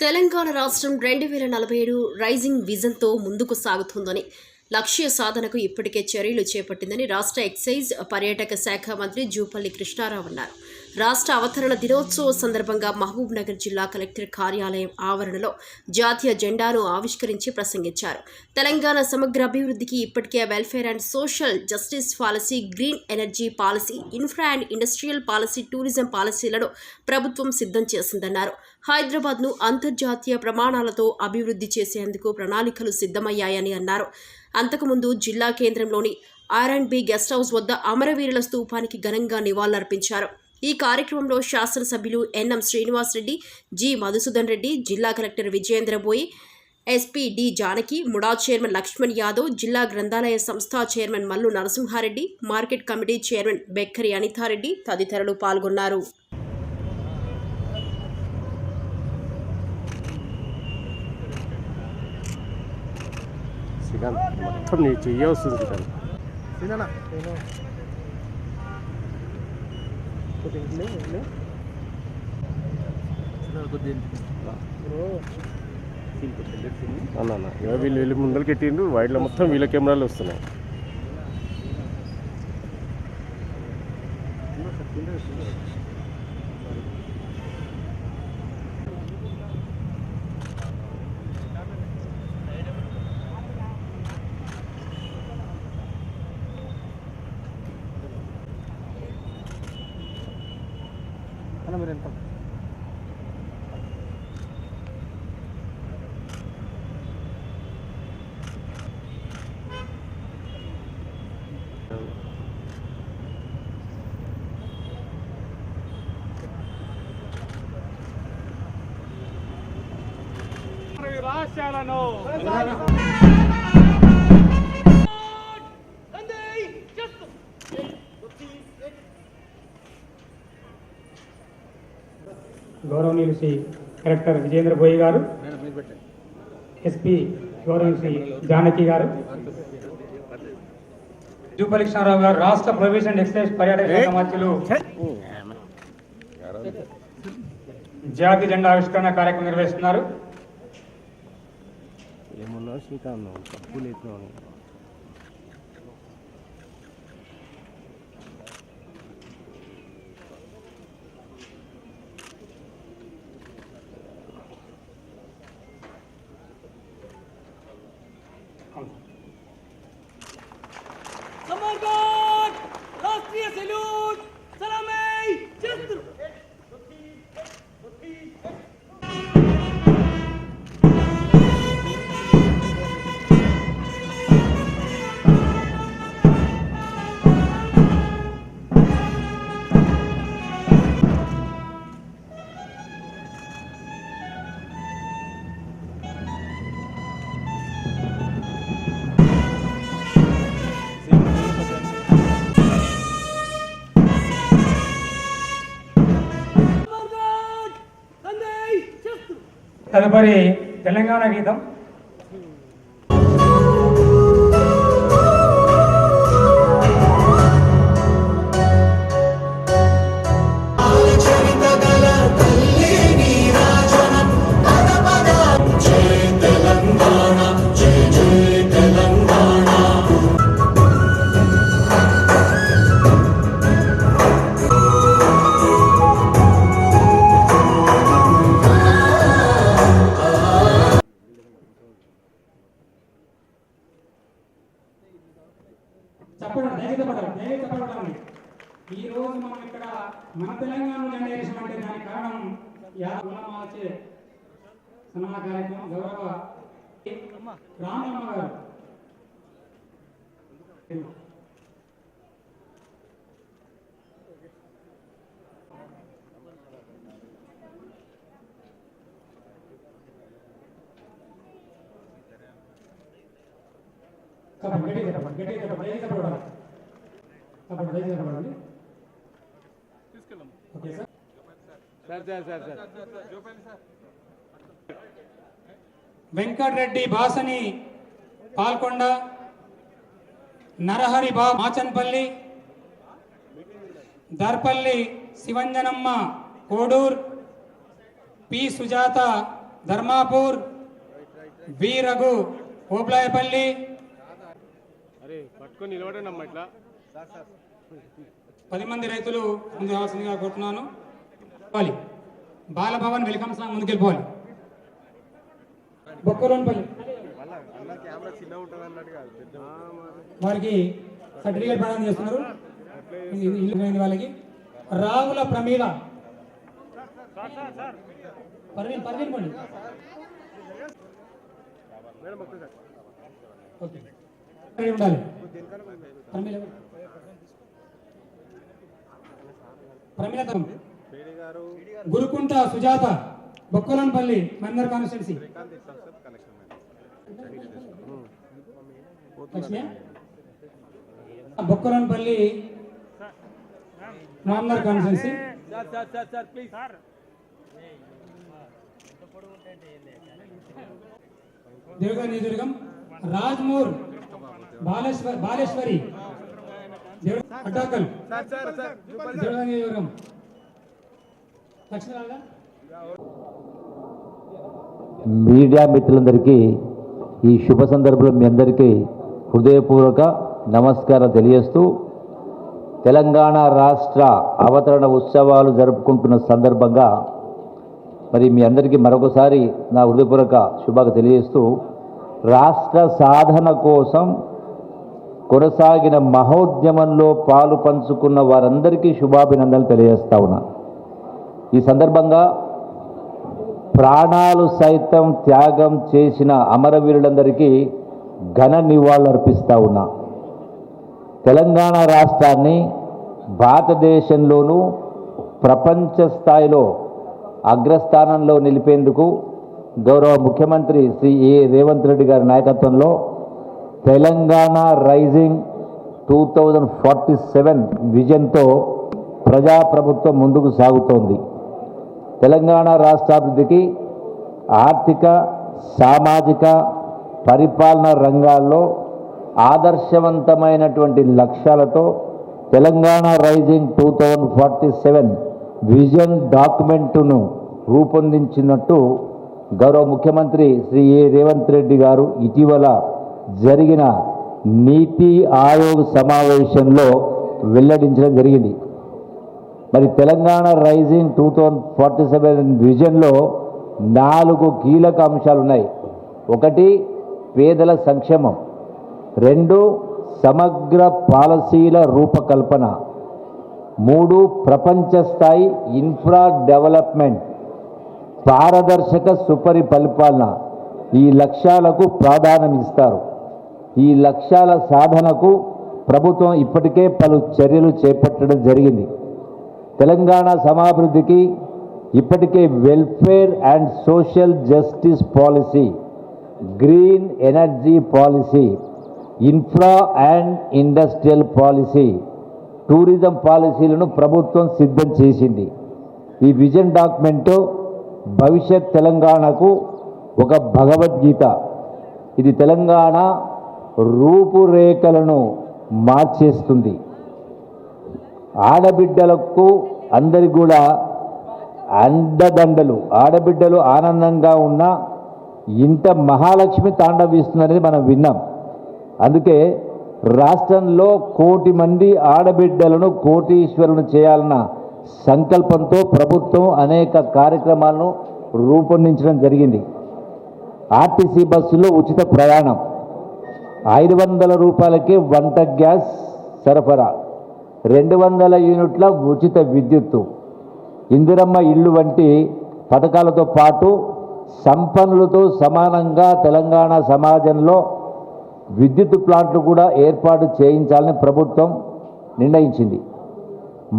తెలంగాణ రాష్ట్రం రెండు వేల నలభై ఏడు రైజింగ్ విజన్తో ముందుకు సాగుతుందని లక్ష్య సాధనకు ఇప్పటికే చర్యలు చేపట్టిందని రాష్ట్ర ఎక్సైజ్ పర్యాటక శాఖ మంత్రి జూపల్లి కృష్ణారావు అన్నారు. రాష్ట్ర అవతరణ దినోత్సవం సందర్భంగా మహబూబ్ నగర్ జిల్లా కలెక్టర్ కార్యాలయం ఆవరణలో జాతీయ జెండాను ఆవిష్కరించి ప్రసంగించారు. తెలంగాణ సమగ్ర అభివృద్ధికి ఇప్పటికే welfare and social justice policy green energy policy infra and industrial policy tourism పాలసీలను ప్రభుత్వం సిద్ధం చేసిందన్నారు. హైదరాబాద్ను అంతర్జాతీయ ప్రమాణాలతో అభివృద్ధి చేసేందుకు ప్రణాళికలు సిద్ధమయ్యాయని అన్నారు. అంతకుముందు జిల్లా కేంద్రంలోని R and B guest house వద్ద అమరవీరుల స్తూపానికి ఘనంగా నివాళులర్పించారు. ఈ కార్యక్రమంలో శాసనసభ్యులు ఎన్ఎం శ్రీనివాసరెడ్డి జి మధుసూదన్ రెడ్డి జిల్లా collector Vijayendra Boi SP D Janaki MUDA chairman Lakshman Yadav జిల్లా గ్రంథాలయ సంస్థ chairman Mallu Narasimhareddy market committee chairman Bekkari Anithareddy తదితరులు పాల్గొన్నారు. మొత్తం నీ కొద్దిగా అన్న ఇక వీళ్ళు వెళ్ళి ముందరికి ఎట్టిండు వైడ్లో మొత్తం వీళ్ళ కెమెరాలు వస్తున్నాయి మీరు ఎంత గౌరవనీయులు శ్రీ కలెక్టర్ విజేంద్ర బోయి గారు ఎస్పీ గౌరవనీయులు శ్రీ జానకి గారు జూపల్లి కృష్ణారావు గారు రాష్ట్ర ప్రొవిషన్ అండ్ ఎక్సైజ్ పర్యాటక శాఖ మంత్రులు జాతీయ జెండా ఆవిష్కరణ కార్యక్రమం నిర్వహిస్తున్నారు. Yung mga sika, no? Kapulit, no? తదుపరి తెలంగాణ గీతం తెలంగాణ జెండా వేసామంటే దానికి కారణం యాదవచే సన్మాన కార్యక్రమం గౌరవ రామమ్మ గారు చెప్పండి గట్టిగా చెప్పండి గట్టిగా చెప్పండి దయచేసి చెప్పడం సార్ వెంకటరెడ్డి బాసని పాల్కొండ నరహరి బా మాచన్పల్లి దర్పల్లి శివంజనమ్మ కోడూర్ పి సుజాత ధర్మాపూర్ వి రఘు ఓబ్లాయపల్లి. అరే పట్టుకొని నిలబడండి అమ్మ ఇట్లా. పది మంది రైతులు ముందు రావాల్సిందిగా కోరుతున్నాను. పోవాలి బాలభవన్ వెల్కమ్ సాంగ్ ముందుకెళ్ళిపోవాలి. బొక్కలోనిపల్లి వారికి సర్టిఫికేట్ ప్రదానం చేస్తున్నారు. ఇల్లు పోయింది వాళ్ళకి. రాముల ప్రమీల. పర్వీన్ పర్వీన్ పండి. ఓకే. ఉండాలి. ప్రమీల. ప్రమీల తరం. Gurukunta Sujatha Bokkalanpalli Mandar constituency. Lakshmi? Bokkalanpalli Mandar constituency. Sir sir sir sir please Devagar నియోజకవర్గం రాజ్మూర్ బాలేశ్వర్. బాలేశ్వరి అడ్డాకల్. నియోజకవర్గం లక్ష్మీనారాయణ మీడియా మిత్రులందరికీ ఈ శుభ సందర్భంలో మీ అందరికీ హృదయపూర్వక నమస్కారం తెలియజేస్తూ తెలంగాణ రాష్ట్ర అవతరణ ఉత్సవాలు జరుపుకుంటున్న సందర్భంగా మరి మీ అందరికీ మరొకసారి నా హృదయపూర్వక శుభాక తెలియజేస్తూ రాష్ట్ర సాధన కోసం కొనసాగిన మహోద్యమంలో పాలు పంచుకున్న వారందరికీ శుభాభినందనలు తెలియజేస్తా ఉన్నా. ఈ సందర్భంగా ప్రాణాలు సైతం త్యాగం చేసిన అమరవీరులందరికీ ఘన నివాళులర్పిస్తూ ఉన్నా. తెలంగాణ రాష్ట్రాన్ని భారతదేశంలోనూ ప్రపంచ స్థాయిలో అగ్రస్థానంలో నిలిపేందుకు గౌరవ ముఖ్యమంత్రి శ్రీ ఏ రేవంత్ రెడ్డి గారి నాయకత్వంలో Telangana rising two thousand forty seven విజన్తో ప్రజాప్రభుత్వం ముందుకు సాగుతోంది. తెలంగాణ రాష్ట్రాభివృద్ధికి ఆర్థిక సామాజిక పరిపాలన రంగాల్లో ఆదర్శవంతమైనటువంటి లక్ష్యాలతో Telangana rising two thousand forty seven vision డాక్యుమెంటును రూపొందించినట్టు గౌరవ ముఖ్యమంత్రి శ్రీ ఏ రేవంత్ రెడ్డి గారు ఇటీవల జరిగిన నీతి ఆయోగ్ సమావేశంలో వెల్లడించడం జరిగింది. మరి Telangana rising two thousand forty seven విజన్లో నాలుగు కీలక అంశాలు ఉన్నాయి. ఒకటి పేదల సంక్షేమం. రెండు సమగ్ర పాలసీల రూపకల్పన. మూడు ప్రపంచ స్థాయి ఇన్ఫ్రా డెవలప్మెంట్. పారదర్శక సుపరిపరిపాలన ఈ లక్ష్యాలకు ప్రాధాన్యం ఇస్తారు. ఈ లక్ష్యాల సాధనకు ప్రభుత్వం ఇప్పటికే పలు చర్యలు చేపట్టడం జరిగింది. తెలంగాణ సమాభివృద్ధికి ఇప్పటికే welfare and social justice policy green energy policy infra and industrial policy tourism పాలసీలను ప్రభుత్వం సిద్ధం చేసింది. ఈ విజన్ డాక్యుమెంటు భవిష్యత్ తెలంగాణకు ఒక భగవద్గీత. ఇది తెలంగాణ రూపురేఖలను మార్చేస్తుంది. ఆడబిడ్డలకు అందరికి కూడా అండదండలు. ఆడబిడ్డలు ఆనందంగా ఉన్న ఇంత మహాలక్ష్మి తాండవిస్తుందనేది మనం విన్నాం. అందుకే రాష్ట్రంలో కోటి మంది ఆడబిడ్డలను కోటీశ్వరులను చేయాలన్న సంకల్పంతో ప్రభుత్వం అనేక కార్యక్రమాలను రూపొందించడం జరిగింది. ఆర్టీసీ బస్సులో ఉచిత ప్రయాణం. ఐదు వందల రూపాయలకే వంట గ్యాస్ సరఫరా. రెండు వందల యూనిట్ల ఉచిత విద్యుత్తు. ఇందిరమ్మ ఇల్లు వంటి పథకాలతో పాటు సంపన్నులతో సమానంగా తెలంగాణ సమాజంలో విద్యుత్ ప్లాంట్లు కూడా ఏర్పాటు చేయించాలని ప్రభుత్వం నిర్ణయించింది.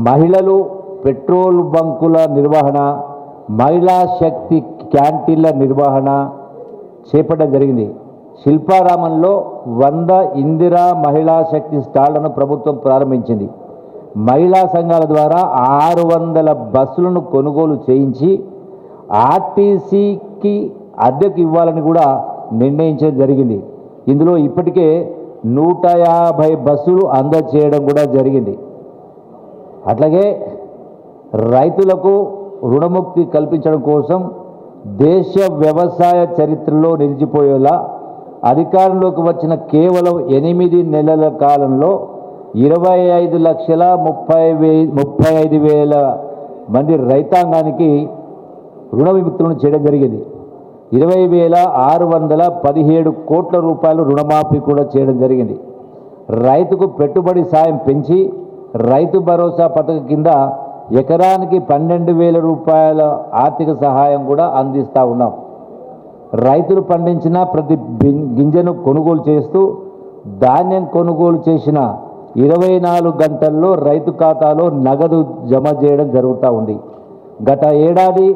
మహిళలు పెట్రోల్ బంకుల నిర్వహణ మహిళా శక్తి క్యాంటీన్ల నిర్వహణ చేపట్టడం జరిగింది. శిల్పారామంలో వంద ఇందిరా మహిళా శక్తి స్టాళ్ళను ప్రభుత్వం ప్రారంభించింది. మహిళా సంఘాల ద్వారా ఆరు వందల బస్సులను కొనుగోలు చేయించి ఆర్టీసీకి అద్దెకు ఇవ్వాలని కూడా నిర్ణయించడం జరిగింది. ఇందులో ఇప్పటికే నూట యాభై బస్సులు అందజేయడం కూడా జరిగింది. అట్లాగే రైతులకు రుణముక్తి కల్పించడం కోసం దేశ వ్యవసాయ చరిత్రలో నిలిచిపోయేలా అధికారంలోకి వచ్చిన కేవలం ఎనిమిది నెలల కాలంలో ఇరవై ఐదు లక్షల ముప్పై వే ముప్పై ఐదు వేల మంది రైతాంగానికి రుణ విముక్తులను చేయడం జరిగింది. ఇరవై వేల ఆరు వందల పదిహేడు కోట్ల రూపాయలు రుణమాఫీ కూడా చేయడం జరిగింది. రైతుకు పెట్టుబడి సాయం పెంచి రైతు భరోసా పథకం కింద ఎకరానికి పన్నెండు వేల రూపాయల ఆర్థిక సహాయం కూడా అందిస్తూ ఉన్నాం. రైతులు పండించిన ప్రతి గింజను కొనుగోలు చేస్తూ ధాన్యం కొనుగోలు చేసిన ఇరవై నాలుగు గంటల్లో రైతు ఖాతాలో నగదు జమ చేయడం జరుగుతూ ఉంది. గత ఏడాది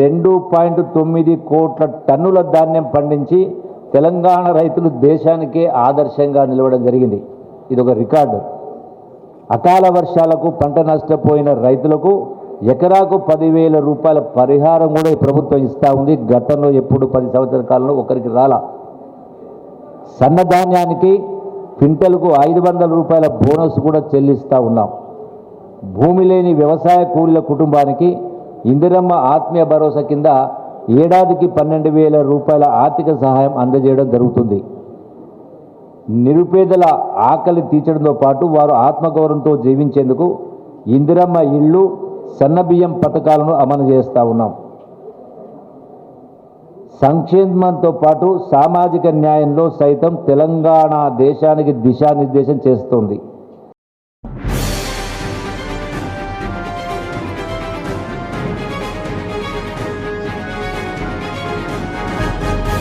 రెండు పాయింట్ తొమ్మిది కోట్ల టన్నుల ధాన్యం పండించి తెలంగాణ రైతులు దేశానికే ఆదర్శంగా నిలవడం జరిగింది. ఇది ఒక రికార్డు. అకాల వర్షాలకు పంట నష్టపోయిన రైతులకు ఎకరాకు పదివేల రూపాయల పరిహారం కూడా ఈ ప్రభుత్వం ఇస్తూ ఉంది. గతంలో ఎప్పుడు పది సంవత్సరాల కాలంలో ఒకరికి రాలా. సన్నధాన్యానికి క్వింటల్కు ఐదు వందల రూపాయల బోనస్ కూడా చెల్లిస్తూ ఉన్నాం. భూమి లేని వ్యవసాయ కూలీల కుటుంబానికి ఇందిరమ్మ ఆత్మీయ భరోసా కింద ఏడాదికి పన్నెండు వేల రూపాయల ఆర్థిక సహాయం అందజేయడం జరుగుతుంది. నిరుపేదల ఆకలి తీర్చడంతో పాటు వారు ఆత్మగౌరవంతో జీవించేందుకు ఇందిరమ్మ ఇళ్ళు సన్నబియ్యం పథకాలను అమలు చేస్తూ ఉన్నాం. సంక్షేమంతో పాటు సామాజిక న్యాయంలో సైతం తెలంగాణ దేశానికి దిశానిర్దేశం చేస్తోంది.